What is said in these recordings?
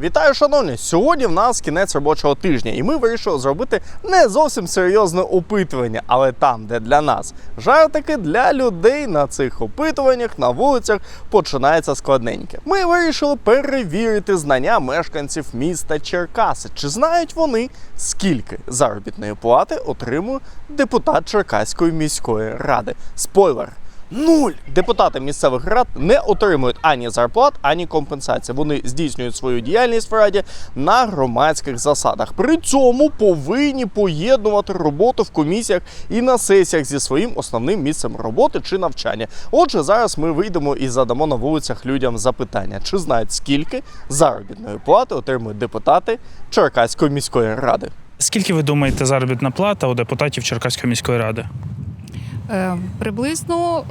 Вітаю, шановні! Сьогодні в нас кінець робочого тижня, і ми вирішили зробити не зовсім серйозне опитування, але там, де для нас жартики, для людей на цих опитуваннях на вулицях починається складненьке. Ми вирішили перевірити знання мешканців міста Черкаси. Чи знають вони, скільки заробітної плати отримує депутат Черкаської міської ради? Спойлер! Нуль! Депутати місцевих рад не отримують ані зарплат, ані компенсації. Вони здійснюють свою діяльність в раді на громадських засадах. При цьому повинні поєднувати роботу в комісіях і на сесіях зі своїм основним місцем роботи чи навчання. Отже, зараз ми вийдемо і задамо на вулицях людям запитання, чи знають скільки заробітної плати отримують депутати Черкаської міської ради. Скільки ви думаєте заробітна плата у депутатів Черкаської міської ради? Е, приблизно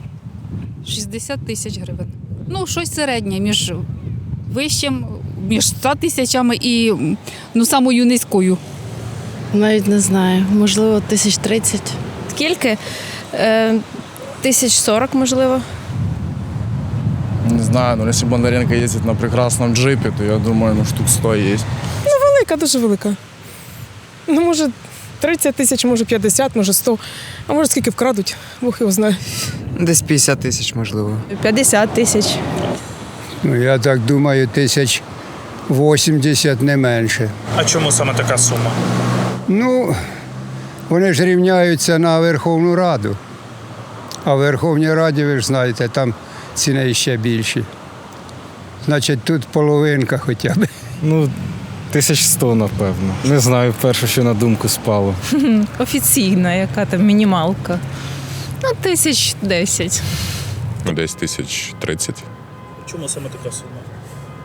60 тисяч гривень. Ну, щось середнє між вищим, між 100 тисячами і ну, самою низькою. Навіть не знаю, можливо, тисяч тридцять. Скільки? Е, Тисяч сорок, можливо. Не знаю, ну если Бондаренко ездит на прекрасном джипе, то я думаю, ну штук 100 есть. Велика, дуже велика. Ну, може, 30 тисяч, може 50, може 100, а може скільки вкрадуть, Бог його знає. Десь 50 тисяч, можливо. 50 тисяч. Ну, я так думаю, тисяч 80 не менше. А чому саме така сума? Ну, вони ж рівняються на Верховну Раду. А в Верховній Раді, ви ж знаєте, там ціни ще більші. Значить, тут половинка хоча б. Ну, тисяч сто, напевно. Не знаю, перше, що на думку спало. Офіційна, яка там мінімалка. Ну, тисяч десять. Ну, десь тисяч тридцять. Чому саме така сума?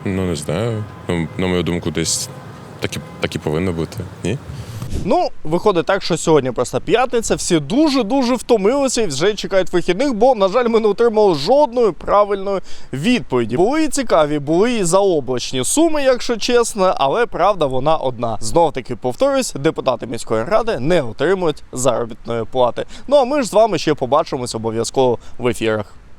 Ну, не знаю. Ну, на мою думку, десь так і, так і повинно бути. Ні? Ну, виходить так, що сьогодні просто п'ятниця, всі дуже-дуже втомилися і вже чекають вихідних, бо, на жаль, ми не отримали жодної правильної відповіді. Були і цікаві, були і заоблачні суми, якщо чесно, але правда вона одна. Знов таки повторюсь, депутати міської ради не отримують заробітної плати. Ну а ми ж з вами ще побачимось обов'язково в ефірах.